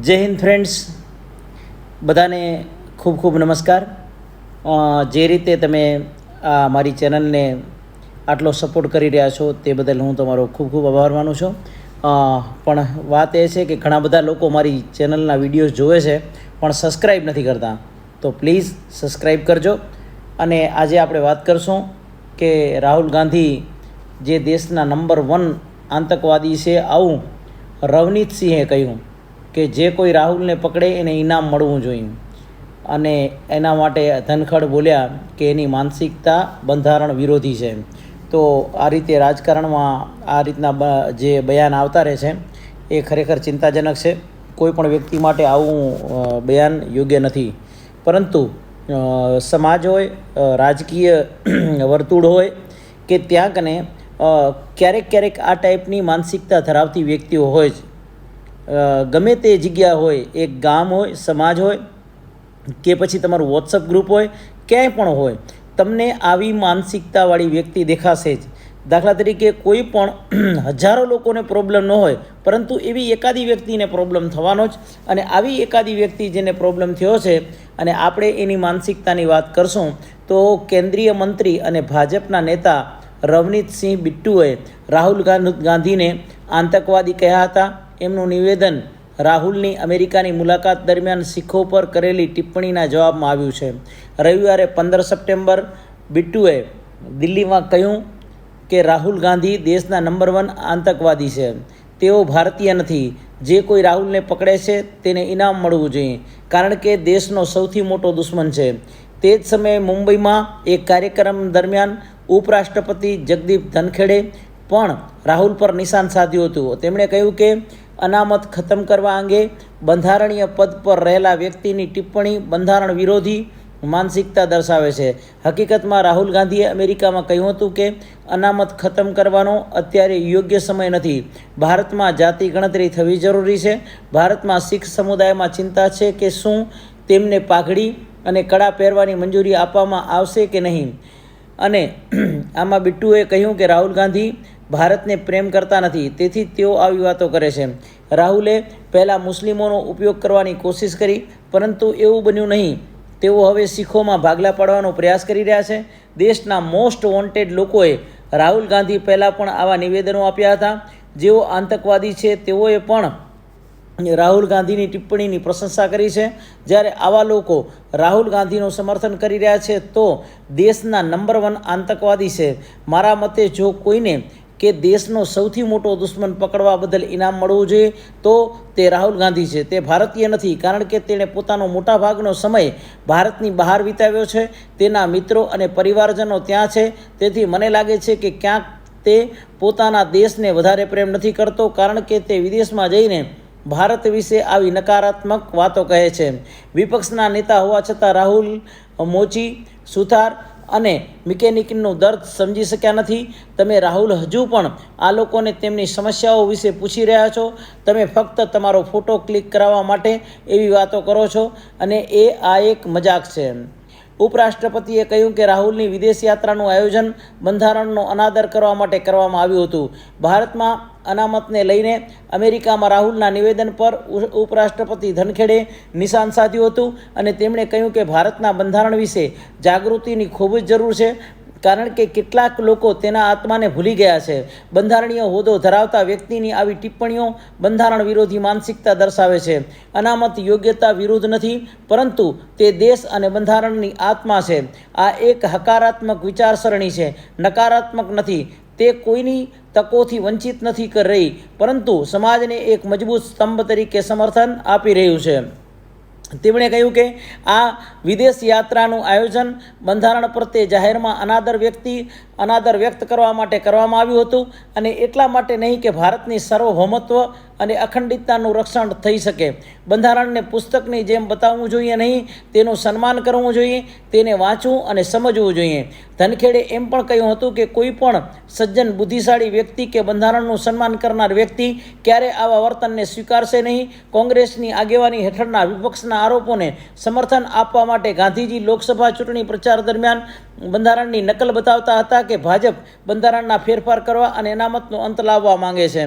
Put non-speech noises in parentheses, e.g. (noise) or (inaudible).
જય હિન્દ ફ્રેન્ડ્સ બધાને ખૂબ ખૂબ નમસ્કાર. જે રીતે તમે આ મારી ચેનલને આટલો સપોર્ટ કરી રહ્યા છો તે બદલ હું તમારો ખૂબ ખૂબ આભાર માનું છું. પણ વાત એ છે કે ઘણા બધા લોકો મારી ચેનલના વિડીયોઝ જોવે છે, પણ સબસ્ક્રાઈબ નથી કરતા. તો પ્લીઝ સબસ્ક્રાઈબ કરજો. અને આજે આપણે વાત કરશું કે રાહુલ ગાંધી જે દેશના નંબર વન આતંકવાદી છે આવું રવનીત સિંહે કહ્યું. કે જે કોઈ રાહુલને પકડે એને ઇનામ મળવું જોઈએ. અને એના માટે ધનખડ બોલ્યા કે એની માનસિકતા બંધારણ વિરોધી છે. તો આ રીતે રાજકારણમાં આ રીતના જે બયાન આવતા રહે છે એ ખરેખર ચિંતાજનક છે. કોઈ પણ વ્યક્તિ માટે આવું બયાન યોગ્ય નથી. પરંતુ સમાજ હોય રાજકીય વર્તુળ હોય કે ત્યાં કને ક્યારેક ક્યારેક આ ટાઈપની માનસિકતા ધરાવતી વ્યક્તિઓ હોય અ, ગમે તે જગ્યા હોય, એક ગામ હોય, સમાજ હોય, કે પછી તમારું વોટ્સઅપ ગ્રુપ હોય, ક્યાંય પણ હોય, તમને આવી માનસિકતાવાળી વ્યક્તિ દેખાશે જ. દાખલા તરીકે કોઈ પણ (clears throat) હજારો લોકોને પ્રોબ્લેમ ન હોય, પરંતુ એવી એકાદી વ્યક્તિને પ્રોબ્લેમ થવાનો જ અને આવી એકાદી વ્યક્તિ જેને પ્રોબ્લેમ થયો છે અને આપણે એની માનસિકતાની વાત કરશું, તો કેન્દ્રીય મંત્રી અને ભાજપના નેતા રવનીતસિંહ બિટ્ટુએ રાહુલ ગાંધ- ગાંધીને આતંકવાદી કહ્યા હતા. એમનું નિવેદન રાહુલની અમેરિકાની મુલાકાત દરમિયાન શીખો પર કરેલી ટિપ્પણીના જવાબમાં આવ્યું છે. રવિવારે પંદર સપ્ટેમ્બર બિટ્ટુએ દિલ્હીમાં કહ્યું કે રાહુલ ગાંધી દેશના નંબર વન આતંકવાદી છે. તેઓ ભારતીય નથી. જે કોઈ રાહુલને પકડે છે તેને ઇનામ મળવું જોઈએ. કારણ કે દેશનો સૌથી મોટો દુશ્મન છે. તે જ સમયે મુંબઈમાં એક કાર્યક્રમ દરમિયાન ઉપરાષ્ટ્રપતિ જગદીપ ધનખેડે પણ રાહુલ પર નિશાન સાધ્યું હતું. તેમણે કહ્યું કે અનામત ખતમ કરવા અંગે બંધારણીય પદ પર રહેલા વ્યક્તિની ટિપ્પણી બંધારણ વિરોધી માનસિકતા દર્શાવે છે. હકીકતમાં રાહુલ ગાંધીએ અમેરિકામાં કહ્યું હતું કે અનામત ખતમ કરવાનો અત્યારે યોગ્ય સમય નથી. ભારતમાં જાતિ ગણતરી થવી જરૂરી છે. ભારતમાં શીખ સમુદાયમાં ચિંતા છે કે શું તેમને પાઘડી અને કડા પહેરવાની મંજૂરી આપવામાં આવશે કે નહીં? અને આમાં બિટ્ટુએ કહ્યું કે રાહુલ ગાંધી ભારતને પ્રેમ કરતા નથી. તેથી તેઓ આવી વાતો કરે છે. રાહુલે પહેલાં મુસ્લિમોનો ઉપયોગ કરવાની કોશિશ કરી, પરંતુ એવું બન્યું નહીં. તેઓ હવે શીખોમાં ભાગલા પાડવાનો પ્રયાસ કરી રહ્યા છે. દેશના મોસ્ટ વોન્ટેડ લોકોએ રાહુલ ગાંધી પહેલાં પણ આવા નિવેદનો આપ્યા હતા. જેઓ આતંકવાદી છે, તેઓએ પણ રાહુલ ગાંધીની ટિપ્પણીની પ્રશંસા કરી છે. જ્યારે આવા લોકો રાહુલ ગાંધીનું સમર્થન કરી રહ્યા છે, તો દેશના નંબર વન આતંકવાદી છે. મારા મતે જો કોઈને કે દેશનો સૌથી મોટો દુશ્મન પકડવા બદલ ઇનામ મળવું જોઈએ, તો તે રાહુલ ગાંધી છે. તે ભારતીય નથી, કારણ કે તેણે પોતાનો મોટા ભાગનો સમય ભારતની બહાર વિતાવ્યો છે. તેના મિત્રો અને પરિવારજનો ત્યાં છે. તેથી મને લાગે છે કે ક્યાંક તે પોતાના દેશને વધારે પ્રેમ નથી કરતો, કારણ કે તે વિદેશમાં જઈને ભારત વિશે આવી નકારાત્મક વાતો કહે છે. વિપક્ષના નેતા હોવા છતાં રાહુલ, મોચી, સુથાર અને મિકેનિકનું દર્દ સમજી શક્યા નથી. તમે રાહુલ હજુ પણ આ લોકોને તેમની સમસ્યાઓ વિશે પૂછી રહ્યા છો. તમે ફક્ત તમારો ફોટો ક્લિક કરાવવા માટે એવી વાતો કરો છો અને એ આ એક મજાક છે ઉપરાષ્ટ્રપતિએ કહ્યું કે રાહુલની વિદેશ યાત્રાનું આયોજન બંધારણનો અનાદર કરવા માટે કરવામાં આવ્યું હતું. ભારતમાં અનામતને લઈને અમેરિકામાં રાહુલના નિવેદન પર ઉપરાષ્ટ્રપતિ ધનખેડે નિશાન સાધ્યું હતું અને તેમણે કહ્યું કે ભારતના બંધારણ વિશે જાગૃતિની ખૂબ જ જરૂર છે. કારણ કે કેટલાક લોકો તેના આત્માને ભૂલી ગયા છે. બંધારણીય હોદ્દો ધરાવતા વ્યક્તિની આવી ટિપ્પણીઓ બંધારણ વિરોધી માનસિકતા દર્શાવે છે. અનામત યોગ્યતા વિરુદ્ધ નથી, પરંતુ તે દેશ અને બંધારણની આત્મા છે. આ એક હકારાત્મક વિચારસરણી છે. નકારાત્મક નથી. તે કોઈની તકોથી વંચિત નથી કરી રહી, પરંતુ સમાજને એક મજબૂત સ્તંભ તરીકે સમર્થન આપી રહ્યું છે. તેમણે કહ્યું કે આ વિદેશ યાત્રાનું આયોજન બંધારણ પ્રત્યે જાહેરમાં અનાદર વ્યક્તિ અનાદર વ્યક્ત કરવા માટે કરવામાં આવ્યું હતું અને એટલા માટે નહીં કે ભારતની સાર્વભૌમત્વ અને અખંડિતતાનું રક્ષણ થઈ શકે. બંધારણને પુસ્તકની જેમ બતાવવું જોઈએ નહીં, તેનું સન્માન કરવું જોઈએ, તેને વાંચવું અને સમજવું જોઈએ. ધનખેડે એમ પણ કહ્યું હતું કે કોઈ પણ સજ્જન બુદ્ધિશાળી વ્યક્તિ કે બંધારણનું સન્માન કરનાર વ્યક્તિ ક્યારે આવા વર્તનને સ્વીકારશે નહીં? કોંગ્રેસની આગેવાની હેઠળના વિપક્ષના આરોપોને સમર્થન આપવા માટે ગાંધીજી લોકસભા ચૂંટણી પ્રચાર દરમિયાન બંધારણની નકલ બતાવતા હતા કે ભાજપ બંધારણના ફેરફાર કરવા અને અનામતનો અંત લાવવા માંગે છે.